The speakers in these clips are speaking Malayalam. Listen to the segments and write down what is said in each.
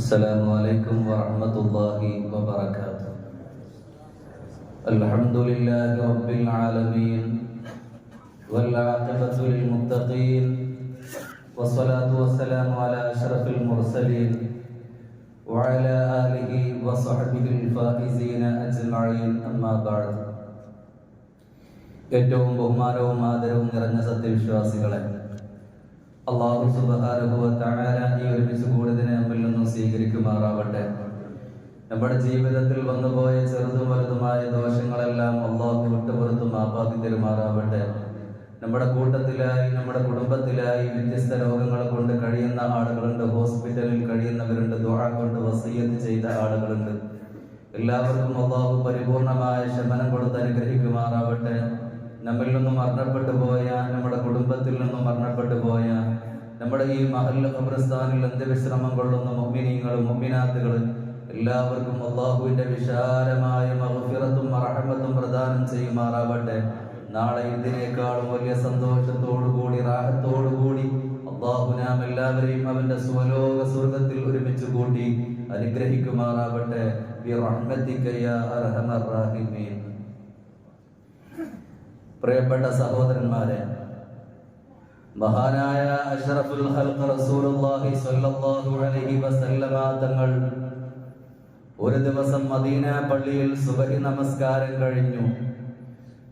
السلام عليكم ورحمة الله وبركاته الحمد لله رب العالمين والعاقبة للمتقين والصلاة والسلام على أشرف المرسلين وعلى آله وصحبه الفائزين أجمعين أما بعد ഏറ്റവും ബഹുമാനവും ആദരവും നിറഞ്ഞ സത്യവിശ്വാസികളെ അള്ളാഹു സുബാനുഭവ തആല ഈ ഒരുമിച്ച് കൂടുതലിനെ നമ്മിൽ നിന്നും സ്വീകരിക്കുമാറാവട്ടെ. നമ്മുടെ ജീവിതത്തിൽ വന്നുപോയ ചെറുതും വലുതുമായ ദോഷങ്ങളെല്ലാം അള്ളാഹു വിട്ടുപുറത്ത് മാപ്പാക്കി തരുമാറാവട്ടെ. നമ്മുടെ കൂട്ടത്തിലായി നമ്മുടെ കുടുംബത്തിലായി വ്യത്യസ്ത രോഗങ്ങൾ കൊണ്ട് കഴിയുന്ന ആളുകളുണ്ട് ഹോസ്പിറ്റലിൽ കഴിയുന്നവരുണ്ട് ദുആ കൊണ്ട് വസീയത്ത് ചെയ്ത ആളുകളുണ്ട്. എല്ലാവർക്കും അള്ളാഹു പരിപൂർണമായ ശമനം കൊടുത്ത് അനുഗ്രഹിക്കുമാറാവട്ടെ. നമ്മിൽ നിന്നും നമ്മുടെ കബ്രസ്ഥാനിൽ അന്ത്യവിശ്രമം കൊള്ളുന്ന മൊമ്മിനീങ്ങളും മൊമ്മിനാത്തുകളും എല്ലാവർക്കും അള്ളാഹുവിന്റെ വിശാലമായ മഹഫിറത്തും മറഹമത്തും പ്രദാനം ചെയ്യുമാറാവട്ടെ. നാളെ ഇതിനേക്കാളും വലിയ സന്തോഷത്തോടുകൂടി റാഹത്തോടുകൂടി അള്ളാഹു നാം എല്ലാവരെയും അവന്റെ സ്വലോക സ്വർഗത്തിൽ ഒരുമിച്ച് കൂട്ടി അനുഗ്രഹിക്കുമാറാവട്ടെ. പ്രിയപ്പെട്ട സഹോദരന്മാരെ മഹാനായ അഷ്റഫുൽ ഹൽഖ് റസൂലുള്ളാഹി സ്വല്ലല്ലാഹു അലൈഹി വസല്ലമ തങ്ങൾ ഒരു ദിവസം മദീന പള്ളിയിൽ സുബഹി നമസ്കാരം കഴിഞ്ഞു.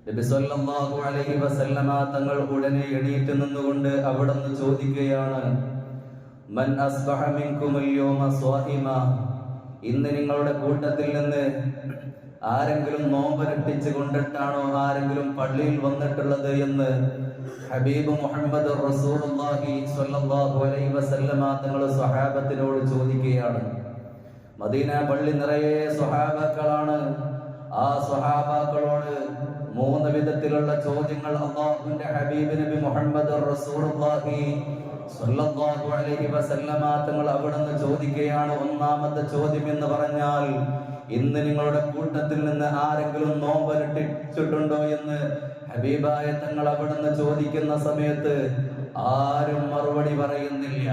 നബി സ്വല്ലല്ലാഹു അലൈഹി വസല്ലമ തങ്ങൾ ഉടനെ എണീറ്റ് നിന്നുകൊണ്ട് അവിടുന്ന് ചോദിക്കുകയാണ് മൻ അസ്ബഹ മിൻകും യൗമ സ്വാഹിമ? ഇന്ന് നിങ്ങളുടെ കൂട്ടത്തിൽ നിന്ന് ആരെങ്കിലും നോമ്പരട്ടിച്ച് കൊണ്ടിട്ടാണോ ആരെങ്കിലും പള്ളിയിൽ വന്നിട്ടുള്ളത് എന്ന് ഹബീബ് മുഹമ്മദ് റസൂലുള്ളാഹി സ്വല്ലല്ലാഹു അലൈഹി വസല്ലമ സ്വഹാബത്തിനോട് ചോദിക്കുകയാണ്. മദീന പള്ളി നിറയെ സ്വഹാബാക്കളാണ്. ആ സ്വഹാബാക്കളോട് മൂന്ന് വിധത്തിലുള്ള ചോദ്യങ്ങൾ അള്ളാഹുവിന്റെ ഹബീബ് നബി മുഹമ്മദ് റസൂലുള്ളാഹി സ്വല്ലല്ലാഹു അലൈഹി വസല്ലമ ചോദിക്കുകയാണ്. ഒന്നാമത്തെ ചോദ്യം എന്ന് പറഞ്ഞാൽ ഇന്ന് നിങ്ങളുടെ കൂട്ടത്തിൽ നിന്ന് ആരെങ്കിലും നോമ്പരട്ടിച്ചിട്ടുണ്ടോ എന്ന് ഹബീബായ തങ്ങൾ അവിടുന്ന് ചോദിക്കുന്ന സമയത്ത് ആരും മറുപടി പറയുന്നില്ല.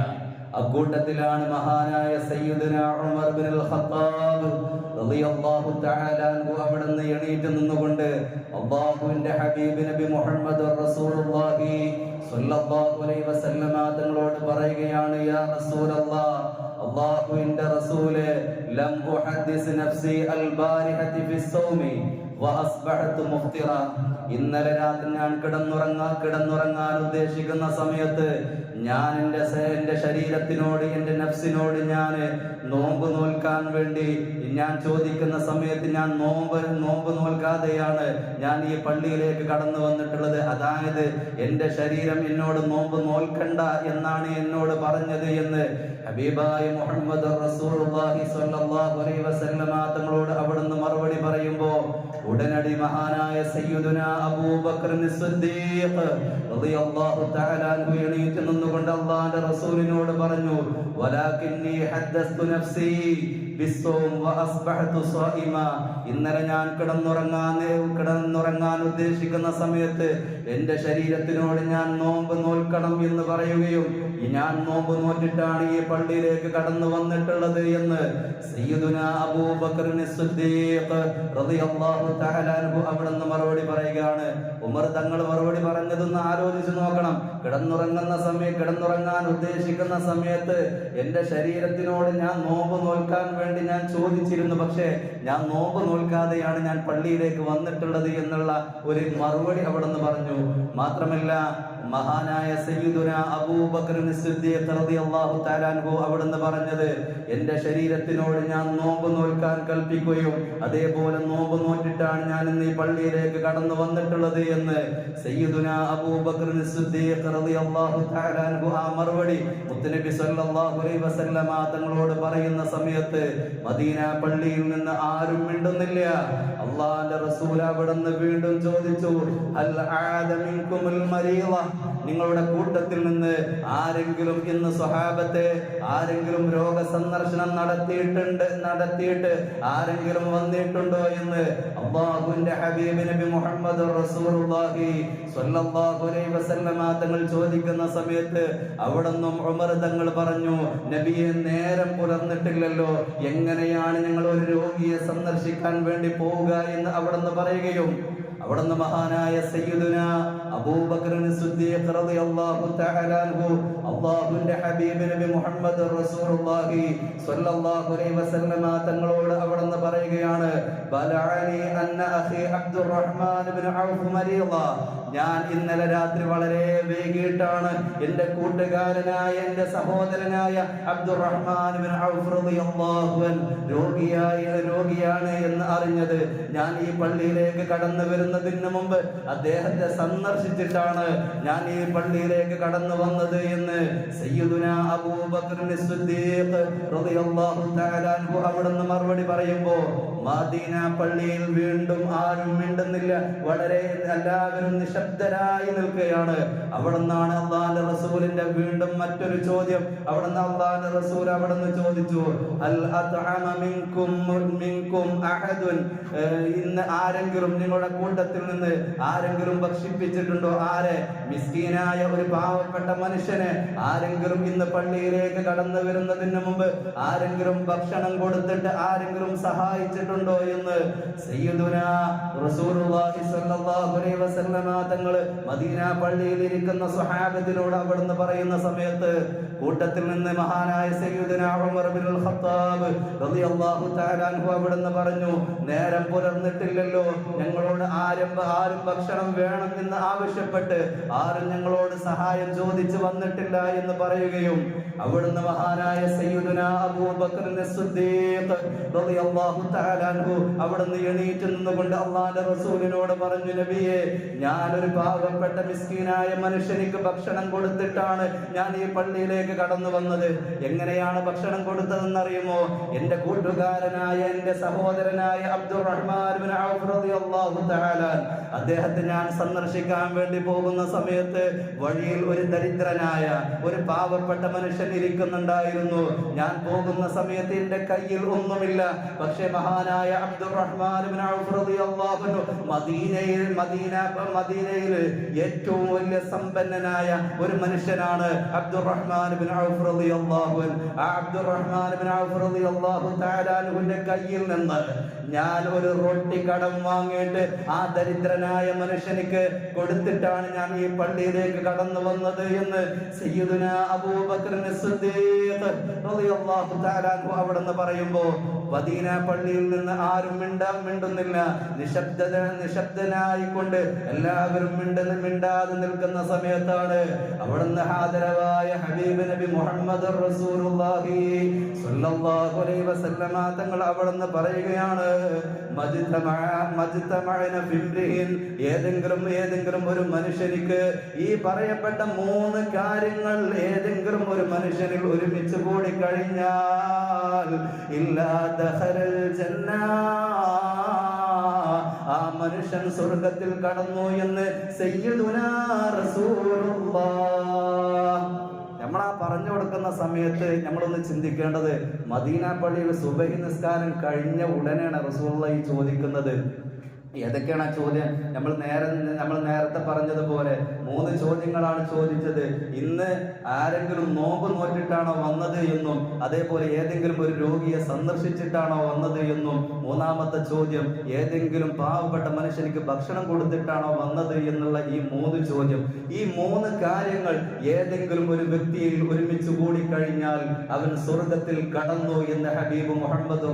അക്കൂട്ടത്തിലാണ് മഹാനായ സയ്യിദുന ഉമർ ബിൻ ഖത്താബ് റളിയല്ലാഹു തആല അൻഹു അവിടുന്ന് എണീറ്റ് നിന്നുകൊണ്ട് അല്ലാഹുവിന്റെ ഹബീബ് നബി മുഹമ്മദ് റസൂലുള്ളാഹി തങ്ങളോട് പറയുകയാണ് യാ റസൂലല്ലാഹ് ലം നഫ്സി അൽ ബാരിഹത്തി ഫിസ്സൗമി ഇന്നലെ രാത്രി ഞാൻ കിടന്നുറങ്ങാൻ കിടന്നുറങ്ങാൻ ഉദ്ദേശിക്കുന്ന സമയത്ത് ഞാൻ എന്റെ എന്റെ ശരീരത്തിനോട് എന്റെ നഫ്സിനോട് ഞാൻ നോമ്പ് നോൽക്കാൻ വേണ്ടി ഞാൻ ചോദിക്കുന്ന സമയത്ത് ഞാൻ നോമ്പ് നോമ്പ് നോൽക്കാതെയാണ് ഞാൻ ഈ പള്ളിയിലേക്ക് കടന്നു വന്നിട്ടുള്ളത്. അതായത് എന്റെ ശരീരം എന്നോട് നോമ്പ് നോൽക്കണ്ട എന്നാണ് എന്നോട് പറഞ്ഞത് എന്ന് ഹബീബായ മുഹമ്മദ് വസല്ലമ തങ്ങളോട് അവിടുന്ന് മറുപടി പറയുമ്പോൾ ഉടനടി മഹാനായ സയ്യിദുന അബൂബക്കർ സിദ്ദീഖ് റളിയല്ലാഹു തആല അൻഹു എണീറ്റ് നിന്നുകൊണ്ട് അല്ലാഹുവിന്റെ റസൂലിനോട് പറഞ്ഞു വലാകിന്നി ഹദ്ദസ്തു നഫ്സി ഇന്നലെ ഞാൻ കിടന്നുറങ്ങാൻ കിടന്നുറങ്ങാൻ ഉദ്ദേശിക്കുന്ന സമയത്ത് എന്റെ ശരീരത്തിനോട് ഞാൻ നോമ്പ് നോൽക്കണം എന്ന് പറയുകയും ഞാൻ നോമ്പ് നോറ്റിട്ടാണ് ഈ പള്ളിയിലേക്ക് കടന്നു വന്നിട്ടുള്ളത് എന്ന് സയ്യിദുന അബൂബക്കർ സിദ്ദീഖ് റളിയല്ലാഹു അൻഹു അവിടുന്ന് മറുപടി പറയുകയാണ്. ഉമർ തങ്ങൾ മറുപടി പറഞ്ഞതൊന്ന് ആലോചിച്ച് നോക്കണം. കിടന്നുറങ്ങുന്ന സമയം കിടന്നുറങ്ങാൻ ഉദ്ദേശിക്കുന്ന സമയത്ത് എന്റെ ശരീരത്തിനോട് ഞാൻ നോമ്പ് നോൽക്കാൻ വേണ്ടി ഞാൻ ചോദിച്ചിരുന്നു. പക്ഷേ ഞാൻ നോമ്പ് നോൽക്കാതെയാണ് ഞാൻ പള്ളിയിലേക്ക് വന്നിട്ടുള്ളത് എന്നുള്ള ഒരു മറുപടി അവിടുന്ന് പറഞ്ഞു. മാത്രമല്ല മഹാനായ സയ്യിദുന അബൂബക്കർ അവിടുന്ന് പറഞ്ഞത് എന്റെ ശരീരത്തിനോട് ഞാൻ നോമ്പ് നോൽക്കാൻ കൽപ്പിക്കുകയും അതേപോലെ നോമ്പ് നോറ്റിട്ടാണ് ഞാൻ ഇന്ന് ഈ പള്ളിയിലേക്ക് കടന്നു വന്നിട്ടുള്ളത് എന്ന് സയ്യിദുന അബൂബക്കർ ആ മറുപടി മുത്തനബി സല്ലല്ലാഹു അലൈഹി വസല്ലമ തങ്ങളോട് പറയുന്ന സമയത്ത് മദീന പള്ളിയിൽ നിന്ന് ആരും മിണ്ടുന്നില്ല. അള്ളാഹിന്റെ റസൂൽ അവിടുന്ന് വീണ്ടും ചോദിച്ചു അൽ ആദമിൻകുമുൽ മരീള? നിങ്ങളുടെ കൂട്ടത്തിൽ നിന്ന് ആരെങ്കിലും ഇന്ന് സ്വഹാബത്തെ ആരെങ്കിലും രോഗ സന്ദർശനം നടത്തിയിട്ടുണ്ട് നടത്തിയിട്ട് ആരെങ്കിലും വന്നിട്ടുണ്ടോ എന്ന് അള്ളാഹുവിന്റെ ഹബീബ് നബി മുഹമ്മദ് റസൂലുള്ളാഹി സ്വല്ലല്ലാഹു അലൈഹി വസല്ലമ തങ്ങൾ ചോദിക്കുന്ന സമയത്ത് അവിടുന്ന് ഉമർ തങ്ങൾ പറഞ്ഞു നബിയെ നേരം പുലർന്നിട്ടില്ലല്ലോ എങ്ങനെയാണ് ഞങ്ങൾ ഒരു രോഗിയെ സന്ദർശിക്കാൻ വേണ്ടി പോവുക? എന്ന് അവിടുന്ന് പറയുകയും അവിടുന്ന് മഹാനായ സയ്യിദുന അബൂബക്കർ സിദ്ദീഖ് റളിയല്ലാഹു തആല അൻഹു ഹബീബ് നബി മുഹമ്മദ് റസൂലുള്ളാഹി സ്വല്ലല്ലാഹു അലൈഹി വസല്ലമ തങ്ങളോട് അവിടുന്ന് പറയുകയാണ് ബലഅനി അന്ന അഖി അബ്ദുറഹ്മാൻ ഇബ്നു ഔഫ് മരീള ഞാൻ ഇന്നലെ രാത്രി വളരെ വൈകിട്ടാണ് എന്റെ കൂട്ടുകാരനായ എന്റെ സഹോദരനായ അബ്ദുറഹ്മാൻ രോഗിയായ രോഗിയാണ് എന്ന് അറിഞ്ഞത്. ഞാൻ ഈ പള്ളിയിലേക്ക് കടന്നു വരുന്നതിന് മുമ്പ് അദ്ദേഹത്തെ സന്ദർശിച്ചിട്ടാണ് ഞാൻ ഈ പള്ളിയിലേക്ക് കടന്നു വന്നത് എന്ന് സയ്യിദുന അബൂബക്കർ മറുപടി പറയുമ്പോൾ മദീന പള്ളിയിൽ വീണ്ടും ആരും മിണ്ടുന്നില്ല. വളരെ എല്ലാവരും നിശബ്ദരായി നിൽക്കുകയാണ്. അവിടെ നിന്നാണ് അള്ളാന്റെ റസൂലിന്റെ വീണ്ടും മറ്റൊരു ചോദ്യം. അവിടെ നിന്ന് അള്ളാന്റെ റസൂൽ അവിടെ നിന്ന് ചോദിച്ചു അൽ അഹദുൻ? ഇന്ന് ആരെങ്കിലും നിങ്ങളുടെ കൂട്ടത്തിൽ നിന്ന് ആരെങ്കിലും ഭക്ഷിപ്പിച്ചിട്ടുണ്ടോ? ആരെ? മിസ്കീനായ ഒരു പാവപ്പെട്ട മനുഷ്യനെ ആരെങ്കിലും ഇന്ന് പള്ളിയിലേക്ക് കടന്നു വരുന്നതിന് മുമ്പ് ആരെങ്കിലും ഭക്ഷണം കൊടുത്തിട്ട് ആരെങ്കിലും സഹായിച്ചിട്ടുണ്ടോ? എന്ന് തങ്ങൾ മദീന പള്ളിയിൽ ഇരിക്കുന്ന സ്വഹാബത്തിനോട് അവിടുന്ന് പറയുന്ന സമയത്ത് കൂട്ടത്തിൽ നിന്ന് മഹാനായ ഖത്താബ് അവിടുന്ന് പറഞ്ഞു നേരം പുലർന്നിട്ടില്ലല്ലോ. ഞങ്ങളോട് ആരും ആരും ഭക്ഷണം വേണം എന്ന് ആവശ്യപ്പെട്ട് ആരും ഞങ്ങളോട് സഹായം ചോദിച്ചു വന്നിട്ടില്ല എന്ന് പറയുകയും അവിടുന്ന് മഹാനായ സയ്യുദന അബൂബക്കർ സിദ്ദീഖ് അവിടെ നിന്ന് എണീറ്റ് നിന്നുകൊണ്ട് അള്ളാന്റെ റസൂലിനോട് പറഞ്ഞു നബിയെ ഞാനൊരു ഒരു പാവപ്പെട്ട മിസ്കീനായ മനുഷ്യനിക്ക് ഭക്ഷണം കൊടുത്തിട്ടാണ് ഞാൻ ഈ പള്ളിയിലേക്ക് കടന്നു വന്നത്. എങ്ങനെയാണ് ഭക്ഷണം കൊടുത്തതെന്ന് അറിയുമോ എന്റെ കൂട്ടുകാരനായ എന്റെ സഹോദരനായ അബ്ദുറഹ്മാൻ അദ്ദേഹത്തെ ഞാൻ സന്ദർശിക്കാൻ വേണ്ടി പോകുന്ന സമയത്ത് വഴിയിൽ ഒരു ദരിദ്രനായ ഒരു പാവപ്പെട്ട മനുഷ്യൻ ഇരിക്കുന്നുണ്ടായിരുന്നു. ഞാൻ പോകുന്ന സമയത്ത് എന്റെ കയ്യിൽ ഒന്നുമില്ല. പക്ഷേ മഹാനായ അബ്ദുറഹ്മാൻ ബിൻ ഔഫ് റളിയല്ലാഹു അൻഹു മദീനയിൽ മദീന മദീനയിൽ ഏറ്റവും വലിയ സമ്പന്നനായ ഒരു മനുഷ്യനാണ് അബ്ദുറഹ്മാൻ ബിൻ ഔഫ് റളിയല്ലാഹു അൻഹു. ആ അബ്ദുറഹ്മാൻ ബിൻ ഔഫ് റളിയല്ലാഹു തആല അൻഹുവിന്റെ കയ്യിൽ നിന്ന് ഞാൻ ഒരു റൊട്ടി കടം വാങ്ങിയിട്ട് ആ ദരിദ്രനായ മനുഷ്യനിക്ക് കൊടുത്തിട്ടാണ് ഞാൻ ഈ പള്ളിയിലേക്ക് കടന്നു വന്നത് എന്ന് സയ്യിദുന അൻഹു അവിടുന്ന് പറയുമ്പോൾ മദീന പള്ളിയിൽ നിന്ന് ആരും മിണ്ടാ മിണ്ടുന്നില്ല. നിശബ്ദത നിശബ്ദനായിക്കൊണ്ട് എല്ലാവരും മിണ്ടുന്ന മിണ്ടാതെ നിൽക്കുന്ന സമയത്താണ് അവിടുന്ന് ഹാജരവായ ഹബീബ് നബി മുഹമ്മദ് റസൂലുള്ളാഹി സ്വല്ലല്ലാഹു അലൈഹി വസല്ലമ തങ്ങൾ അവിടുന്ന് പറയുകയാണ് ഏതെങ്കിലും ഏതെങ്കിലും ഒരു മനുഷ്യനിക്ക് ഈ പറയപ്പെട്ട മൂന്ന് കാര്യങ്ങൾ ഏതെങ്കിലും ഒരു മനുഷ്യനിൽ ഒരുമിച്ച് കൂടി കഴിഞ്ഞാൽ ജന്ന. ആ മനുഷ്യൻ സ്വർഗത്തിൽ കടന്നു എന്ന് സയ്യിദുനാ റസൂലുള്ളാഹ് നമ്മൾ ആ പറഞ്ഞു കൊടുക്കുന്ന സമയത്ത് നമ്മളൊന്ന് ചിന്തിക്കേണ്ടത് മദീന പള്ളിയിൽ സുബഹി നിസ്കാരം കഴിഞ്ഞ ഉടനെയാണ് റസൂള്ള ഈ ചോദിക്കുന്നത്. ഏതൊക്കെയാണ് ആ ചോദ്യം? നമ്മൾ നേരെ നമ്മൾ നേരത്തെ പറഞ്ഞതുപോലെ മൂന്ന് ചോദ്യങ്ങളാണ് ചോദിച്ചത്. ഇന്ന് ആരെങ്കിലും നോമ്പ് നോറ്റിട്ടാണോ വന്നത് എന്നും അതേപോലെ ഏതെങ്കിലും ഒരു രോഗിയെ സന്ദർശിച്ചിട്ടാണോ വന്നത് എന്നും മൂന്നാമത്തെ ചോദ്യം ഏതെങ്കിലും പാവപ്പെട്ട മനുഷ്യനിക്ക് ഭക്ഷണം കൊടുത്തിട്ടാണോ വന്നത് എന്നുള്ള ഈ മൂന്ന് ചോദ്യം. ഈ മൂന്ന് കാര്യങ്ങൾ ഏതെങ്കിലും ഒരു വ്യക്തിയിൽ ഒരുമിച്ച് കൂടി കഴിഞ്ഞാൽ അവൻ സ്വർഗത്തിൽ കടന്നു എന്ന് ഹബീബ് മുഹമ്മദ്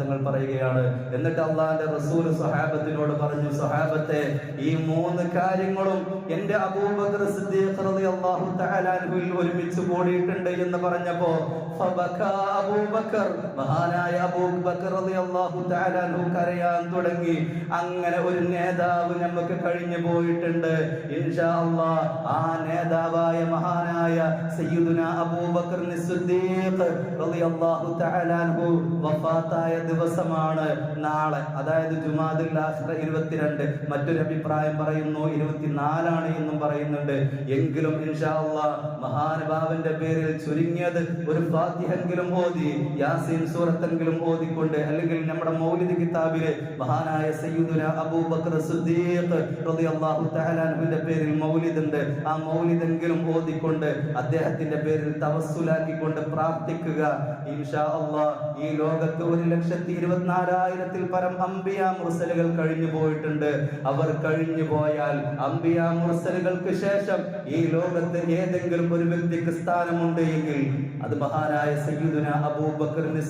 തങ്ങൾ പറയുകയാണ്. എന്നിട്ട് അള്ളാഹിന്റെ റസൂൽ സഹാബത്തിനോട് പറഞ്ഞു സഹാബത്തെ ഈ മൂന്ന് കാര്യങ്ങളും എന്റെ അബൂബക്കർ സിദ്ദീഖ് റളിയല്ലാഹു തആല അൻഹുവിൽ ഒരുമിച്ച് കൂടിയിട്ടുണ്ട് എന്ന് പറഞ്ഞപ്പോ ഫബക അബൂബക്കർ മഹാനായ അബൂബക്കർ റളിയല്ലാഹു തആല അൻഹു കരയാൻ തുടങ്ങി. അങ്ങനെ ഒരു നേതാവ് നമുക്ക് കഴിഞ്ഞു പോയിട്ടുണ്ട്. ഇൻഷാ അല്ലാഹ് ആ നേതാവായ മഹാനായ സയ്യിദുന അബൂബക്കർ സിദ്ദീഖ് റളിയല്ലാഹു തആല അൻഹു വഫാത്തായ ദിവസമാണ്. നാളെ അതായത് ജുമാദിൽ ആഖിറ ഇരുപത്തിരണ്ട്. മറ്റൊരു അഭിപ്രായം പറയുന്നു ഇരുപത്തിനാലാണ് എന്നും പറയുന്നുണ്ട്. എങ്കിലും ഇൻഷാ അള്ളാ മഹാനുഭാവന്റെ പേരിൽ ചുരുങ്ങിയത് ഒരു ഫാത്തിഹെങ്കിലും ഓതി യാസീൻ സൂറത്തെങ്കിലും ഓതിക്കൊണ്ട് അല്ലെങ്കിൽ നമ്മുടെ മൗലിദ് കിതാബിലെ മഹാനായ സയ്യിദുന അബൂബക്കർ സിദ്ദീഖ് റളിയല്ലാഹു തആല അൻഹുവിന്റെ പേരിൽ മൗലിദ് ഉണ്ട് ആ മൗലിദെങ്കിലും ഓതിക്കൊണ്ട് അദ്ദേഹത്തിന്റെ പേരിൽ തവസ്സുലാക്കിക്കൊണ്ട് പ്രാർത്ഥിക്കുക. ഇൻഷാ അള്ളാ ഈ ലോകത്ത് ഒരു ലക്ഷത്തി ഇരുപത്തിനാലായിരത്തിൽ പരം അമ്പിയ മുർസലുകൾ കഴിഞ്ഞു പോയിട്ടുണ്ട്. അവർ കഴിഞ്ഞു പോയാൽ അമ്പിയ മുർസലുകൾക്ക് ശേഷം ഈ ലോകത്ത് ഏതെങ്കിലും ഒരു വ്യക്തിക്ക് സ്ഥാനമുണ്ട് എങ്കിൽ അത് മഹാനായ സയ്യിദുന അബൂബക്കറിന്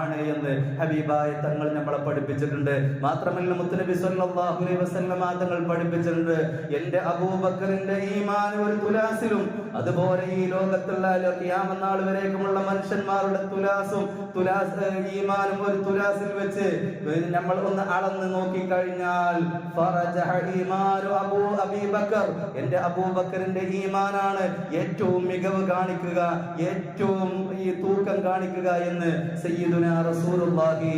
ആണ് എന്ന് ഹബീബായ തങ്ങൾ നമ്മളെ പഠിപ്പിച്ചിട്ടുണ്ട്. മാത്രമല്ല മുത്തലബി സല്ലല്ലാഹു അലൈഹി വസല്ലമ തങ്ങൾ പഠിപ്പിച്ചിട്ടുണ്ട്. എന്റെ അബൂബക്കറിന്റെ ഈമാൻ ഒരു തുലാസിലും അതുപോലെ ഈ ലോകത്തുള്ള ഖിയാമത്ത് നാൾ വരേക്കുമുള്ള മനുഷ്യന്മാരുടെ തുലാസും തുലാസ് ഈമാനും ഒരു തുലാസിൽ വെച്ച് നമ്മൾ ഒന്ന് അളന്ന് നോക്കി കഴിഞ്ഞാൽ എന്റെ അബൂബക്കറിന്റെ ഈമാനാണ് ഏറ്റവും മികവ് കാണിക്കുക ഏറ്റവും ഈ തൂക്കം കാണിക്കുക എന്ന് റസൂലുള്ളാഹി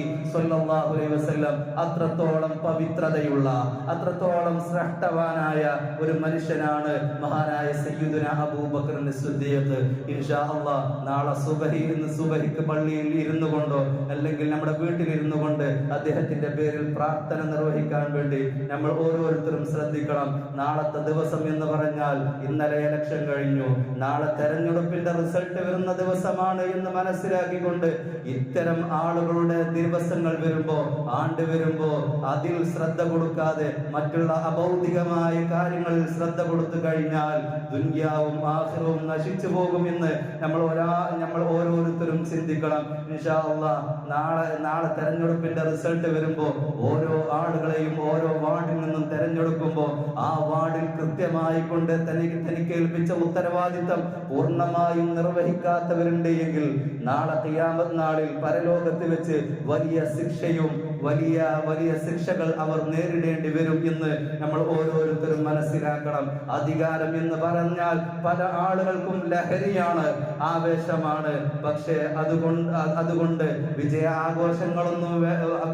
വസല്ലം അത്രത്തോളം പവിത്രതയുള്ള അത്രത്തോളം ശ്രേഷ്ഠവാനായ ഒരു മനുഷ്യനാണ് മഹാനായ സയ്യിദുന അബൂബക്കറിന്റെ സിദ്ദീഖ്. ഇൻഷാ അല്ലാഹ് നാളെ സുബഹി ഇന്ന് സുബഹിക്ക് പള്ളിയിൽ ഇരുന്നു കൊണ്ടോ അല്ലെങ്കിൽ നമ്മുടെ വീട്ടിൽ ഇരുന്നു കൊണ്ട് അദ്ദേഹത്തിന്റെ പേരിൽ പ്രാർത്ഥന നിർവഹിക്കാൻ വേണ്ടി നമ്മൾ ഓരോരുത്തരും ശ്രദ്ധിക്കണം. നാളത്തെ ദിവസം എന്ന് പറഞ്ഞാൽ ഇന്നലെ ഇലക്ഷൻ കഴിഞ്ഞു. നാളെ തെരഞ്ഞെടുപ്പിന്റെ റിസൾട്ട് വരുന്ന ദിവസമാണ് എന്ന് മനസ്സിലാക്കിക്കൊണ്ട് ഇത്തരം ആളുകളുടെ ദിവസങ്ങൾ വരുമ്പോ ആണ്ട് വരുമ്പോ അതിൽ ശ്രദ്ധ കൊടുക്കാതെ മറ്റുള്ള അഭൗതികമായ കാര്യങ്ങളിൽ ശ്രദ്ധ കൊടുത്തു കഴിഞ്ഞാൽ ദുന്യാവും ആഹ്റവും നശിച്ചു പോകുമെന്ന് നമ്മൾ ഒരാ നമ്മൾ ഓരോരുത്തരും ചിന്തിക്കണം. നാളെ നാളെ തെരഞ്ഞെടുപ്പിന്റെ റിസൾട്ട് വരുമ്പോ ഓരോ ആളുകളെയും ഓരോ വാർഡിൽ നിന്നും തെരഞ്ഞെടുക്കുമ്പോ ആ വാർഡിൽ കൃത്യമായി കൊണ്ട് തനിക്ക് തനിക്ക് ഏൽപ്പിച്ച ഉത്തരവാദിത്തം പൂർണമായും നിർവഹിക്കാത്തവരുണ്ട് എങ്കിൽ നാളെ ഖിയാമത്ത് നാളിൽ പരലോകത്ത് വെച്ച് വലിയ ശിക്ഷയും വലിയ വലിയ ശിക്ഷകൾ അവർ നേരിടേണ്ടി വരും എന്ന് നമ്മൾ ഓരോരുത്തരും മനസ്സിലാക്കണം. അധികാരം എന്ന് പറഞ്ഞാൽ പല ആളുകൾക്കും ലഹരിയാണ് ആവേശമാണ്. പക്ഷേ അതുകൊണ്ട് അതുകൊണ്ട് വിജയാഘോഷങ്ങളൊന്നും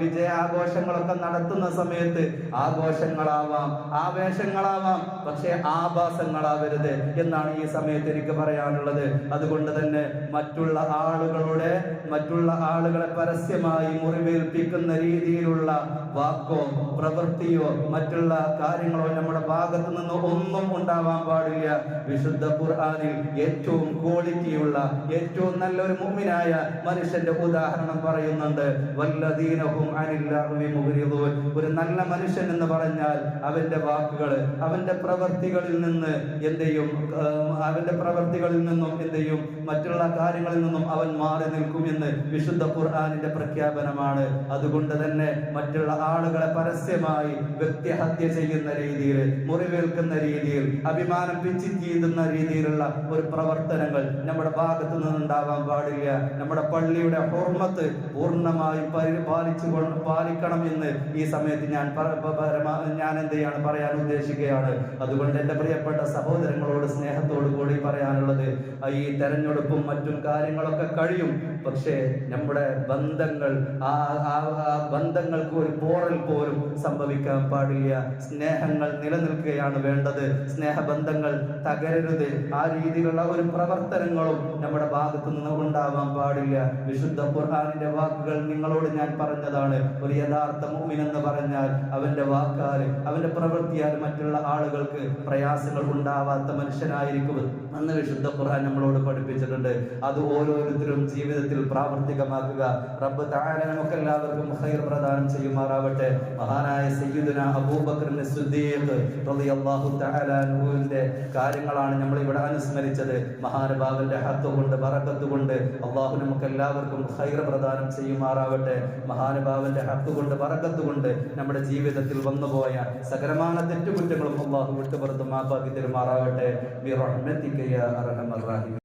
വിജയാഘോഷങ്ങളൊക്കെ നടത്തുന്ന സമയത്ത് ആഘോഷങ്ങളാവാം ആവേശങ്ങളാവാം. പക്ഷേ ആഭാസങ്ങളാവരുത് എന്നാണ് ഈ സമയത്ത് എനിക്ക് പറയാനുള്ളത്. അതുകൊണ്ട് തന്നെ മറ്റുള്ള ആളുകളുടെ മറ്റുള്ള ആളുകളെ പരസ്യമായി മുറിവേൽപ്പിക്കുന്ന രീതിയിലുള്ള വാക്കോ പ്രവൃത്തിയോ മറ്റുള്ള കാര്യങ്ങളോ നമ്മുടെ ഭാഗത്തു നിന്ന് ഒന്നും ഉണ്ടാവാൻ പാടില്ല. വിശുദ്ധ ഖുർആാനിൽ ഏറ്റവും ക്വാളിറ്റിയുള്ള ഏറ്റവും നല്ലൊരു മുമ്മിനായ മനുഷ്യന്റെ ഉദാഹരണം പറയുന്നുണ്ട്. വല്ലദീനവും ഒരു നല്ല മനുഷ്യൻ എന്ന് പറഞ്ഞാൽ അവന്റെ വാക്കുകൾ അവന്റെ പ്രവൃത്തികളിൽ നിന്ന് എന്തെയും അവന്റെ പ്രവൃത്തികളിൽ നിന്നും എന്തെയും മറ്റുള്ള കാര്യങ്ങളിൽ നിന്നും അവൻ മാറി നിൽക്കും എന്ന് വിശുദ്ധ ഖുർആാനിന്റെ പ്രഖ്യാപനമാണ്. അതുകൊണ്ട് തന്നെ മറ്റുള്ള ആളുകളെ പരസ്യമായി വ്യക്തിഹത്യ ചെയ്യുന്ന രീതിയിൽ മുറിവേൽക്കുന്ന രീതിയിൽ അഭിമാനം പിച്ചി ചീന്തുന്ന രീതിയിലുള്ള ഒരു പ്രവർത്തനങ്ങൾ നമ്മുടെ ഭാഗത്തു നിന്നുണ്ടാവാൻ പാടില്ല. നമ്മുടെ പള്ളിയുടെ ഹോർമത്ത് പൂർണമായും പരിപാലിച്ചു പാലിക്കണം എന്ന് ഈ സമയത്ത് ഞാൻ ഞാൻ എന്ത് ചെയ്യാണ് പറയാൻ ഉദ്ദേശിക്കുകയാണ്. അതുകൊണ്ട് എന്റെ പ്രിയപ്പെട്ട സഹോദരങ്ങളോട് സ്നേഹത്തോടു കൂടി പറയാനുള്ളത് ഈ തെരഞ്ഞെടുപ്പും മറ്റും കാര്യങ്ങളൊക്കെ കഴിയും. പക്ഷേ നമ്മുടെ ബന്ധങ്ങൾ ആ ബന്ധങ്ങൾക്ക് ഒരു പോറൽ പോലും സംഭവിക്കാൻ പാടില്ല. സ്നേഹങ്ങൾ നിലനിൽക്കുകയാണ് വേണ്ടത്. സ്നേഹബന്ധങ്ങൾ തകരരുത്. ആ രീതിയിലുള്ള ഒരു പ്രവർത്തനങ്ങളും നമ്മുടെ ഭാഗത്തു നിന്ന് ഉണ്ടാവാൻ പാടില്ല. വിശുദ്ധ ഖുർഹാനിന്റെ വാക്കുകൾ നിങ്ങളോട് ഞാൻ പറഞ്ഞതാണ്. ഒരു യഥാർത്ഥ മുഅ്മിൻ എന്ന് പറഞ്ഞാൽ അവന്റെ വാക്കാൽ അവന്റെ പ്രവൃത്തിയാൽ മറ്റുള്ള ആളുകൾക്ക് പ്രയാസങ്ങൾ ഉണ്ടാവാത്ത മനുഷ്യനായിരിക്കും എന്ന് വിശുദ്ധ ഖുർആൻ നമ്മളോട് പഠിപ്പിച്ചിട്ടുണ്ട്. അത് ഓരോരുത്തരും ജീവിതത്തിൽ പ്രാവർത്തികമാക്കുക. റബ്ബ് താഴെ നമുക്ക് എല്ലാവർക്കും ഹൈർ പ്രദാനം ചെയ്യുമാറാവട്ടെ. മഹാനായ സയ്യിദുന തആല അൻഹുവിന്റെ കാര്യങ്ങളാണ് നമ്മൾ ഇവിടെ അനുസ്മരിച്ചത്. മഹാനുഭാവന്റെ ഹത്ത് കൊണ്ട് ബറക്കത്ത് കൊണ്ട് അള്ളാഹു നമുക്ക് എല്ലാവർക്കും ഹൈർ പ്രദാനം ചെയ്യുമാറാവട്ടെ. മഹാനുഭാവന്റെ ഹത്ത് കൊണ്ട് ബറക്കത്ത് കൊണ്ട് നമ്മുടെ ജീവിതത്തിൽ വന്നുപോയ സകലമാന തെറ്റുകുറ്റങ്ങളും അള്ളാഹു വിട്ടുപുറത്ത് മാപ്പാക്കി തരുമാറാവട്ടെ. يا أرحم الراحمين.